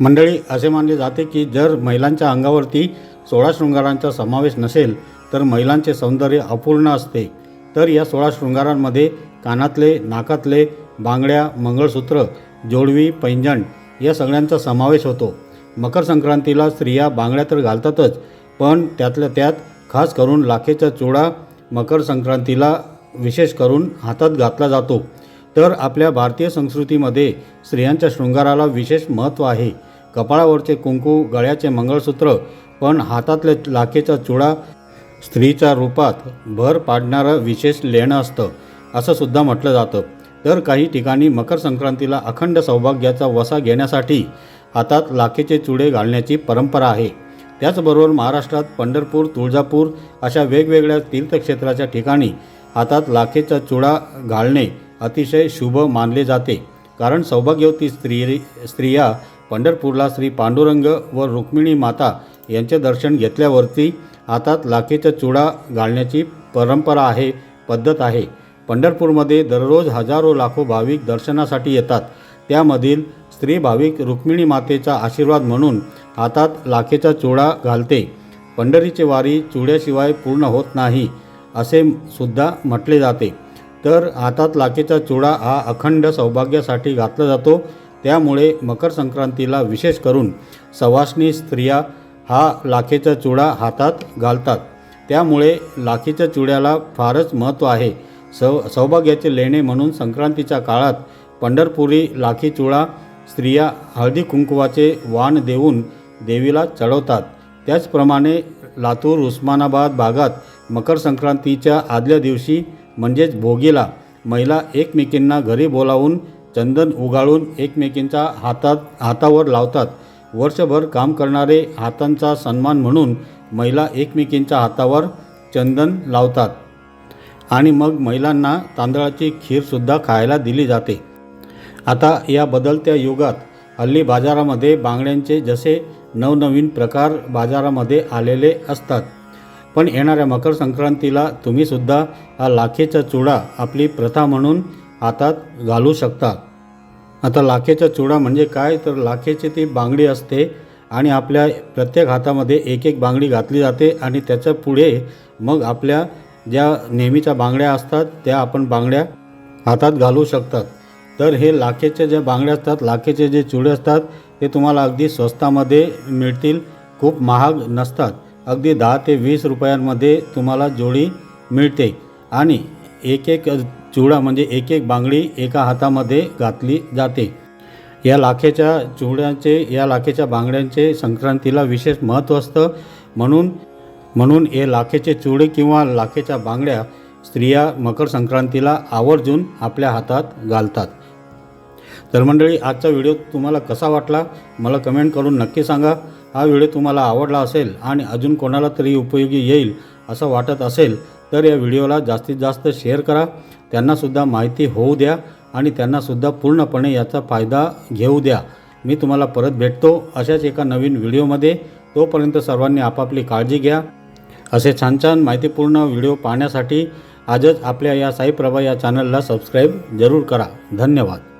मंडळी असे मानले जाते की जर महिलांच्या अंगावरती सोळा शृंगारांचा समावेश नसेल तर महिलांचे सौंदर्य अपूर्ण असते. तर या सोळा शृंगारांमध्ये कानातले नाकातले बांगड्या मंगळसूत्र जोडवी पैंजण या सगळ्यांचा समावेश होतो. मकर संक्रांतीला स्त्रिया बांगड्या तर घालतातच पण त्यातल्या त्यात खास करून लाखेचा चुडा मकर संक्रांतीला विशेष करून हातात घातला जातो. तर आपल्या भारतीय संस्कृतीमध्ये स्त्रियांच्या शृंगाराला विशेष महत्त्व आहे. कपाळावरचे कुंकू गळ्याचे मंगळसूत्र पण हातातले लाखेचा चुडा स्त्रीच्या रूपात भर पाडणारं विशेष लेणं असतं असं सुद्धा म्हटलं जातं. तर काही ठिकाणी मकर संक्रांतीला अखंड सौभाग्याचा वसा घेण्यासाठी हातात लाखेचे चुडे घालण्याची परंपरा आहे. त्याचबरोबर महाराष्ट्रात पंढरपूर तुळजापूर अशा वेगवेगळ्या तीर्थक्षेत्राच्या ठिकाणी हातात लाखेचा चुडा घालणे अतिशय शुभ मानले जाते. कारण सौभाग्यवती स्त्री स्त्रिया पंढरपूरला श्री पांडुरंग व रुक्मिणी माता यांचे दर्शन घेतल्यावरती हातात लाखेचा चुडा घालण्याची परंपरा आहे पद्धत आहे. पंढरपूरमध्ये दररोज हजारो लाखो भाविक दर्शनासाठी येतात. त्यामधील स्त्री भाविक रुक्मिणी मातेचा आशीर्वाद म्हणून हातात लाखेचा चुडा घालते. पंढरीची वारी चुड्याशिवाय पूर्ण होत नाही असे सुद्धा म्हटले जाते. तर हातात लाखेचा चुडा हा अखंड सौभाग्यासाठी घातला जातो. त्यामुळे मकर संक्रांतीला विशेष करून सवासनी स्त्रिया हा लाखेचा चुडा हातात घालतात. त्यामुळे लाखेच्या चुड्याला फारच महत्त्व आहे. सौ सौभाग्याचे लेणे म्हणून संक्रांतीच्या काळात पंढरपुरी लाखी चुडा स्त्रिया हळदी कुंकवाचे वाण देऊन देवीला चढवतात. त्याचप्रमाणे लातूर उस्मानाबाद भागात मकर संक्रांतीच्या आदल्या दिवशी म्हणजेच भोगीला. महिला एकमेकींना घरी बोलावून चंदन उगाळून एकमेकींच्या हातात हातावर लावतात. वर्षभर काम करणारे हातांचा सन्मान म्हणून महिला एकमेकींच्या हातावर चंदन लावतात. आणि मग महिलांना तांदळाची खीरसुद्धा खायला दिली जाते. आता या बदलत्या युगात हल्ली बाजारामध्ये बांगड्यांचे जसे नवनवीन प्रकार बाजारामध्ये आलेले असतात. पण येणाऱ्या मकर संक्रांतीला तुम्हीसुद्धा हा लाखेचा चुडा आपली प्रथा म्हणून हातात घालू शकता. आता लाखेचा चुडा म्हणजे काय? तर लाखेची ती बांगडी असते आणि आपल्या प्रत्येक हातामध्ये एक एक बांगडी घातली जाते आणि त्याच्या पुढे मग आपल्या ज्या नेहमीच्या बांगड्या असतात त्या आपण बांगड्या हातात घालू शकतात. तर हे लाखेच्या ज्या बांगड्या असतात लाखेचे जे चुडे असतात ते तुम्हाला अगदी स्वस्तामध्ये मिळतील खूप महाग नसतात. अगदी दहा ते वीस रुपयांमध्ये तुम्हाला जोडी मिळते. आणि एक एक चुडा म्हणजे एक एक बांगडी एका हातामध्ये घातली जाते. या लाखेच्या चुड्यांचे या लाखेच्या बांगड्यांचे संक्रांतीला विशेष महत्त्व असतं. म्हणून म्हणून हे लाखेचे चुडे किंवा लाखेच्या बांगड्या स्त्रिया मकर संक्रांतीला आवर्जून आपल्या हातात घालतात. तर मंडळी आजचा व्हिडिओ तुम्हाला कसा वाटला? मला कमेंट करून नक्की सांगा. हा व्हिडिओ तुम्हाला आवडला असेल आणि अजून कोणाला तरी उपयोगी येईल असं वाटत असेल तर या व्हिडिओला जास्तीत जास्त शेअर करा. त्यांनासुद्धा माहिती होऊ द्या आणि त्यांनासुद्धा पूर्णपणे याचा फायदा घेऊ द्या. मी तुम्हाला परत भेटतो अशाच एका नवीन व्हिडिओमध्ये. तोपर्यंत सर्वांनी आपापली काळजी घ्या. असे छान छान माहितीपूर्ण व्हिडिओ पाहण्यासाठी आजच आपल्या या साईप्रभा या चॅनलला सबस्क्राईब जरूर करा. धन्यवाद.